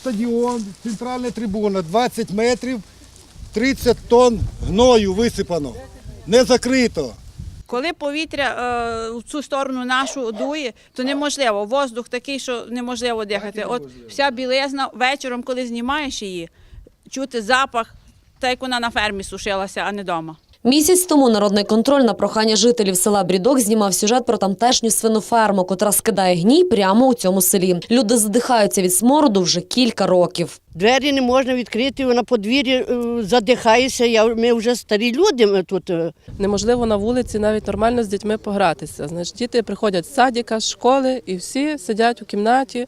Стадіон, центральна трибуна, 20 метрів, 30 тонн гною висипано. Не закрито. Коли повітря е, в цю сторону нашу дує, то неможливо. Воздух такий, що неможливо дихати. От вся білизна вечором, коли знімаєш її, чути запах, так як вона на фермі сушилася, а не вдома. Місяць тому народний контроль на прохання жителів села Брідок знімав сюжет про тамтешню свиноферму, котра скидає гній прямо у цьому селі. Люди задихаються від смороду вже кілька років. Двері не можна відкрити, на подвір'ї е, задихаєшся. Я, ми вже старі люди ми тут. е. неможливо на вулиці навіть нормально з дітьми погратися. Значить, діти приходять з садика, з школи і всі сидять у кімнаті,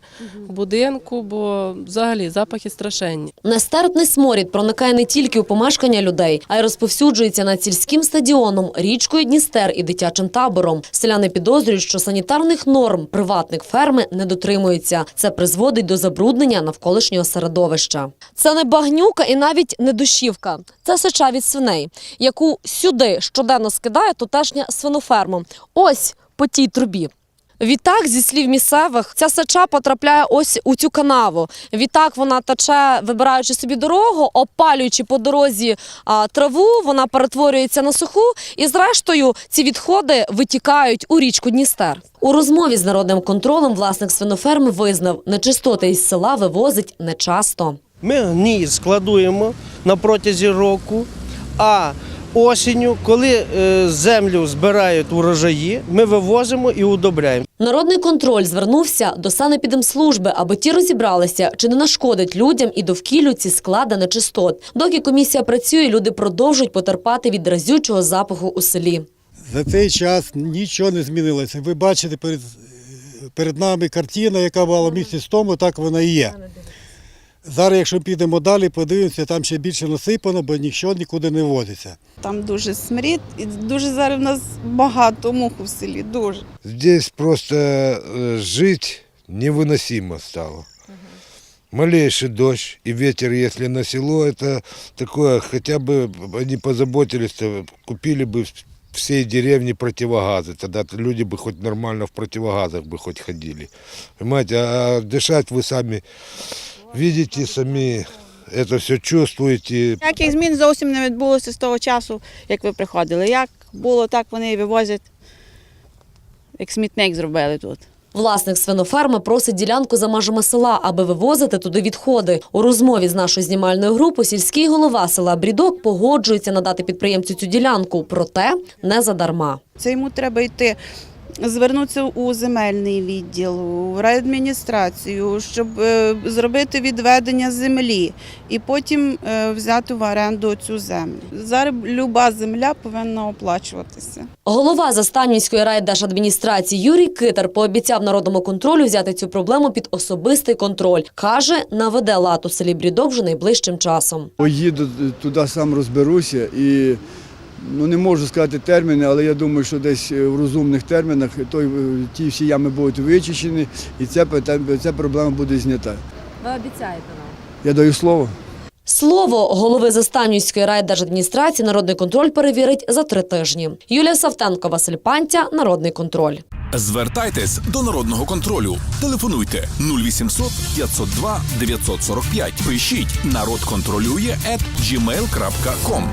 в будинку, бо взагалі запахи страшенні. Нестерпний сморід проникає не тільки у помешкання людей, а й розповсюджується над сільським стадіоном, річкою Дністер і дитячим табором. Селяни підозрюють, що санітарних норм приватник ферми не дотримуються. Це призводить до забруднення навколишнього середовища. Це не багнюка і навіть не душівка. Це сеча від свиней, яку сюди щоденно скидає тутешня свиноферма. Ось по тій трубі. Відтак, зі слів місцевих, ця сеча потрапляє ось у цю канаву. Відтак вона тече, вибираючи собі дорогу, опалюючи по дорозі а, траву, вона перетворюється на суху, і зрештою ці відходи витікають у річку Дністер. У розмові з народним контролем власник свиноферми визнав, нечистоти із села вивозить нечасто. Ми гній складуємо на протязі року, а осінню, коли е, землю збирають урожаї, ми вивозимо і удобряємо. Народний контроль звернувся до санепідемслужби, аби ті розібралися, чи не нашкодить людям і довкіллю ці склади нечистот. Доки комісія працює, люди продовжують потерпати від разючого запаху у селі. За цей час нічого не змінилося. Ви бачите перед, перед нами картина, яка була місяць тому, так вона і є. Зараз, якщо підемо далі, подивимося, там ще більше насипано, бо нічого нікуди не возиться. Там дуже смрід і дуже зараз в нас багато мух у селі. Дуже. Здесь просто э, жить невыносимо стало. Малейший дождь и ветер, если на село, это такое, хотя бы они позаботились, то купили бы всей деревне противогазы, тогда люди бы хоть нормально в противогазах бы хоть ходили. Понимаете, а дышать вы сами видите, сами это все чувствуете, Ніяких змін зовсім не відбулося з того часу, як ви приходили. Як було, так вони і вивозять, як смітник зробили тут. Власник свиноферми просить ділянку за межами села, аби вивозити туди відходи. У розмові з нашою знімальною групою сільський голова села Брідок погоджується надати підприємцю цю ділянку, проте не задарма. Це йому треба йти. Звернутися у земельний відділ, у райадміністрацію, щоб е, зробити відведення землі і потім е, взяти в оренду цю землю. Зараз люба земля повинна оплачуватися. Голова Застанівської райдержадміністрації Юрій Китер пообіцяв народному контролю взяти цю проблему під особистий контроль. Каже, наведе лад у селі Брідок вже найближчим часом. Поїду туди сам розберуся і ну не можу сказати терміни, але я думаю, що десь в розумних термінах той, ті всі ями будуть вичищені і ця, ця проблема буде знята. Ви обіцяєте нам? Я даю слово. Слово голови Застанівської райдержадміністрації народний контроль перевірить за три тижні. Юлія Савтенко, Василь Пантя, Народний контроль. Звертайтесь до народного контролю. Телефонуйте 0800 502 945. Пишіть народ контролює at gmail.com.